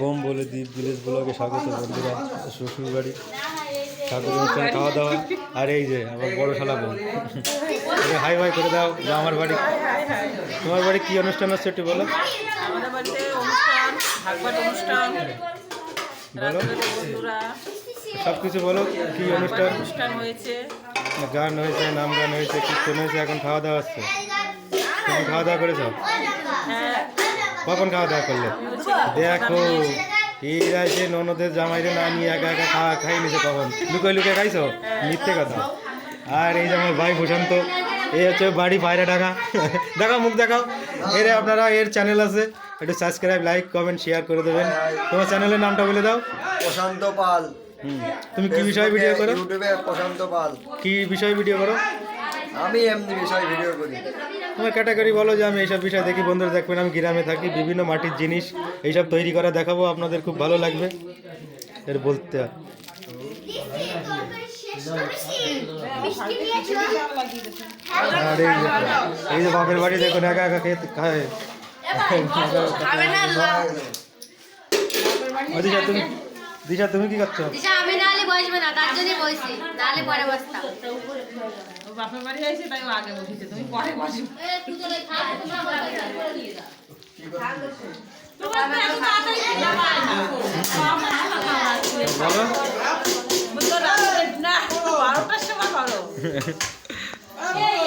Bomb বলে দ্বীপ village ব্লগে স্বাগত বন্ধুরা শ্বশুর বাড়ি ঠাকুর অনুষ্ঠান খাওয়া দাওয়া আর এই যে আমার বড় শালা বোন। হাই ভাই করে দাও যে আমার বাড়ি। তোমার বাড়ি কি অনুষ্ঠান হচ্ছে একটু বলো। বলো। সব কিছু বলো কি অনুষ্ঠান? অনুষ্ঠান হয়েছে। গান হয়েছে নাম গান হয়েছে কীর্তন হয়েছে এখন খাওয়া দাওয়া হচ্ছে। তুমি খাওয়া দাওয়া করেছ? কখন খাওয়া দাওয়া করলে? দেখো এরা যে ননদের জামাইরে না নিয়ে একা একা খাওয়া খাই নিছে কখন? লুকে লুকে খাইছো? মিথ্যে কথা। আর এই যে আমার ভাই প্রশান্ত এই হচ্ছে বাড়ি বাইরে টাকা দেখাও মুখ দেখাও। এর আপনারা এর চ্যানেল আছে। একটু সাবস্ক্রাইব লাইক কমেন্ট শেয়ার করে দেবেন। তোমার চ্যানেলের নামটা বলে দাও। প্রশান্ত পাল। তুমি কি বিষয়ে ভিডিও করো? ইউটিউবে প্রশান্ত পাল। কি বিষয়ে ভিডিও করো? আমি এমনি বিষয় ভিডিও করি। তোমার ক্যাটাগরি বলো যে আমি এইসব বিষয় দেখি বন্ধুরা দেখবেন আমি গ্রামে থাকি বিভিন্ন মাটির জিনিস এইসব তৈরি করা দেখাবো আপনাদের খুব ভালো লাগবে। এর বলতে আর। এই যে এই যে বাপের বাড়ি দেখুন একা একা খেতে খায়। তুমি দিশা তুমি কি করছ? দিশা আমি নাহলে বসবে না তার জন্যই বসি নাহলে পরে বসতাম। ও বাপের বাড়ি আছে তাই আগে বসেছে। তুমি পরে বসো। তোমার তো এত তাড়াতাড়ি খিদে পায় না। বলো। তো না, বারোটার সময় করো। এই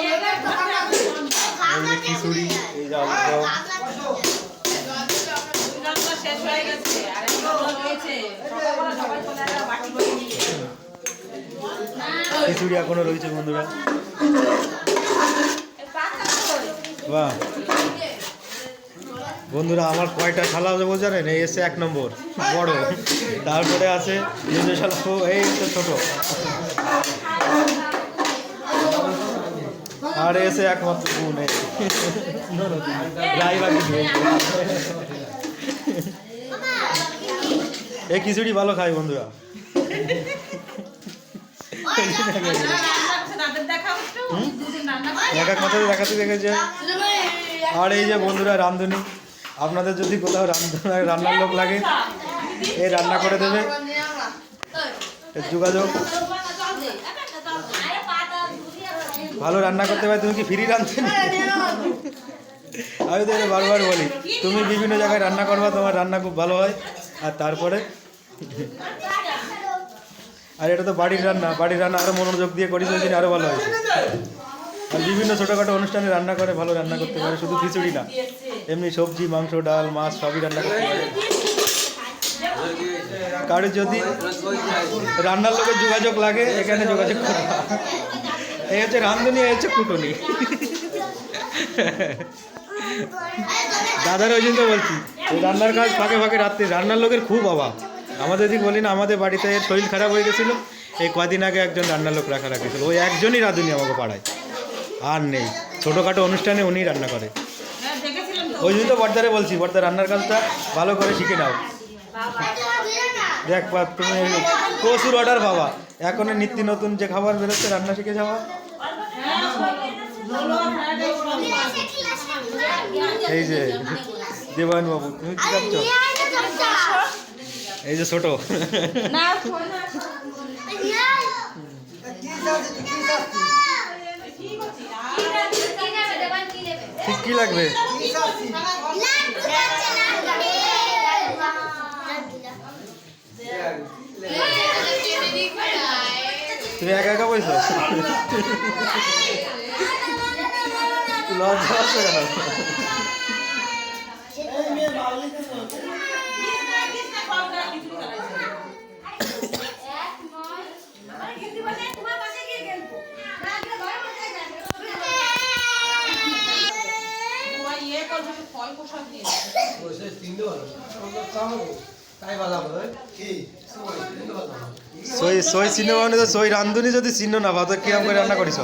যে খিচুড়ি এই যে আলু দম। রান্না শেষ হয়ে গেছে, খিচুড়ি এখনও রয়েছে বন্ধুরা। বাহ। বন্ধুরা আমার কয়টা শালা দেবো জানেন এই এসে এক নম্বর বড়। তারপরে আছে শালা। এই তো ছোট। আর এসে একমাত্র গুণ এই। রাই বাকি এই খিচুড়ি ভালো খাই বন্ধুরা। এক এক দেখাতে দেখেছে। আর এই যে বন্ধুরা রাঁধুনি আপনাদের যদি কোথাও রান্না রান্নার লোক লাগে এই রান্না করে দেবে। যোগাযোগ। ভালো রান্না করতে পারে, তুমি কি ফ্রি রাঁধতে আমি তো বারবার বলি, তুমি বিভিন্ন জায়গায় রান্না করবা, তোমার রান্না খুব ভালো হয়। আর তারপরে? আর এটা তো বাড়ির রান্না বাড়ির রান্না আরও মনোযোগ দিয়ে করিস, ওই জন্য আরও ভালো হয়েছে। আর বিভিন্ন ছোটোখাটো অনুষ্ঠানে রান্না করে, ভালো রান্না করতে পারে, শুধু খিচুড়ি না। এমনি সবজি, মাংস, ডাল, মাছ, সবই রান্না করতে পারে। কারোর যদি রান্নার লোকের যোগাযোগ লাগে, এখানে যোগাযোগ করতে এই হচ্ছে রান্ধুনি এই হচ্ছে কুটুনি। দাদার ওই জন্য বলছি। এই রান্নার কাজ ফাঁকে ফাঁকে রাত্রে। রান্নার লোকের খুব অভাব। আমাদের দিক বলি না আমাদের বাড়িতে শরীর খারাপ হয়ে গেছিল। এই কদিন আগে একজন রান্নার লোক রাখা রাখেছিল। ওই একজনই রাঁধুনি আমাকে পাড়ায়। আর নেই। ছোটোখাটো অনুষ্ঠানে উনি রান্না করে। হ্যাঁ। ওই জন্য তো বর্দারে বলছি বর্দা রান্নার কাজটা ভালো করে শিখে নাও। দেখ তুমি প্রচুর অর্ডার বাবা এখন নিত্য নতুন যে খাবার বেরোচ্ছে রান্না শিখে যাওয়া এই যে দেবায়ন বাবু তুমি কি করছ এই যে ছোট। ঠিক কি লাগবে? তুমি একা একা বলছো লজ্জা হচ্ছে কেন তোমার ইয়ে করবে, ফল প্রসাদ দিয়ে সই সই চিহ্ন মানে তো সই রান্ধুনি যদি চিহ্ন না ভাত কিরম করে রান্না করিস?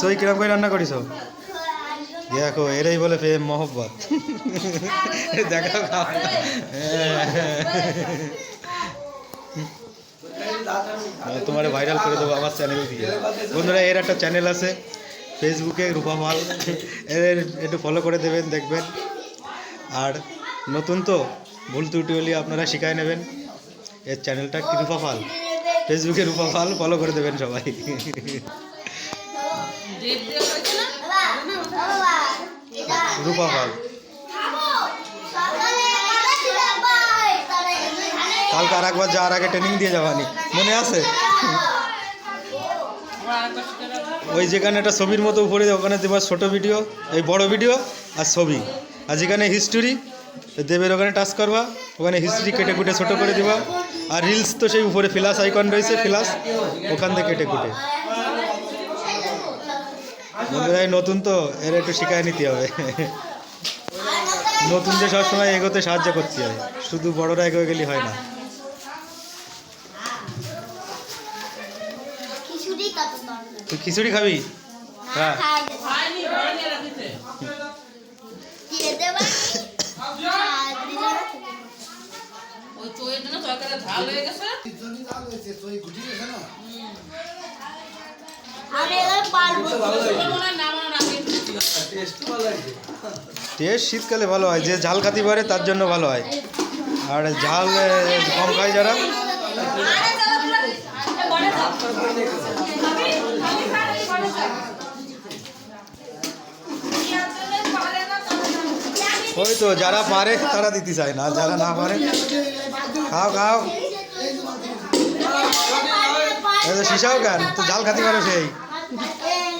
সই কিরম করে রান্না করিস? দেখো এরাই বলে প্রেম মহব্বত। দেখা তোমার ভাইরাল করে দেবো আমার চ্যানেল দিয়ে বন্ধুরা এর একটা চ্যানেল আছে ফেসবুকে রূপা মাল এর একটু ফলো করে দেবেন দেখবেন। আর নতুন তো ভুল ত্রুটি হলে আপনারা শিখাই নেবেন। এর চ্যানেলটা কি রূপা পাল? ফেসবুকে রূপা পাল ফলো করে দেবেন সবাই ডেট দেওয়া হয়েছে না রূপা পাল কালকে আর একবার যাওয়ার আগে ট্রেনিং দিয়ে যাবানি। মনে আছে। ওই যেখানে একটা ছবির মতো উপরে, ওখানে দেবার ছোট ভিডিও এই বড় ভিডিও আর ছবি। আর যেখানে হিস্টোরি দেবের ওখানে টাচ করবা, ওখানে হিস্ট্রি কেটে কুটে ছোট করে দিবা। আর রিলস তো সেই উপরে ফ্ল্যাশ আইকন রয়েছে ফিলাস ওখান থেকে কেটে কুটে। বন্ধুরা এই নতুন তো এর একটু শিখায় নিতে হবে। নতুন যে সবসময় এগোতে সাহায্য করতে হয় শুধু বড়রা এগোয় গেলে হয় না। খিচুড়ি তুই খিচুড়ি খাবি? হ্যাঁ। ওই জন্য তরকারিটা ঝাল হয়ে গেছে। আমি এবার পারব ওগুলো মনে হয় নামানোর আগে একটু ছিল। টেস্ট শীতকালে ভালো হয় যে ঝাল খাতে পারে তার জন্য ভালো হয়। আর ঝাল কম খায় যারা। ওই তো যারা পারে তারা দিতে চায় না যারা না পারে খাও খাও। সিসাও কেন? তো ঝাল খাতে পারো সেই।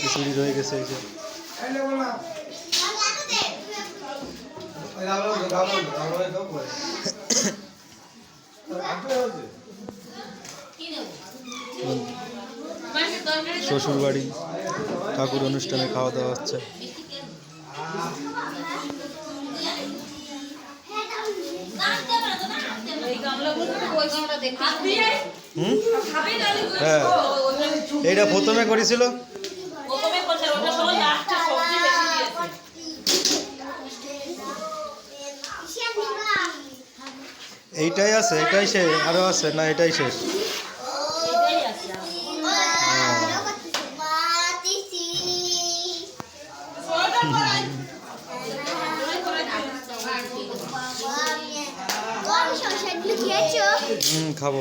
খিচুড়ি রয়ে গেছে এই যে শ্বশুর বাড়ি ঠাকুর অনুষ্ঠানে খাওয়া দাওয়া হচ্ছে। হ্যাঁ। এইটা প্রথমে করেছিল? প্রথমে করছে, ওটা সবার লাস্টে সবজি বেশি দিয়েছে। এইটাই আছে এটাই শেষ আরও আছে না এটাই শেষ এটাই আছে সোয়েটার পরাই। হুম খাব।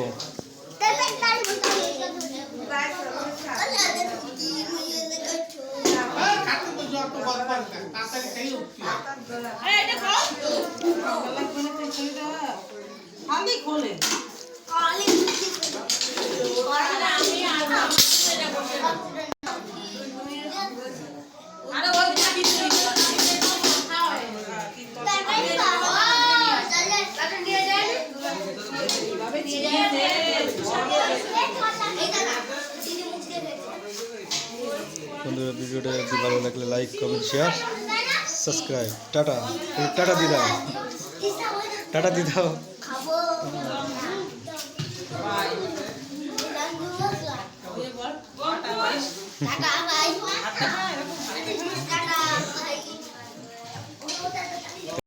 এই, ভিডিওটা যদি ভালো লাগলে like comment share subscribe tata. Tata দি টাটা দি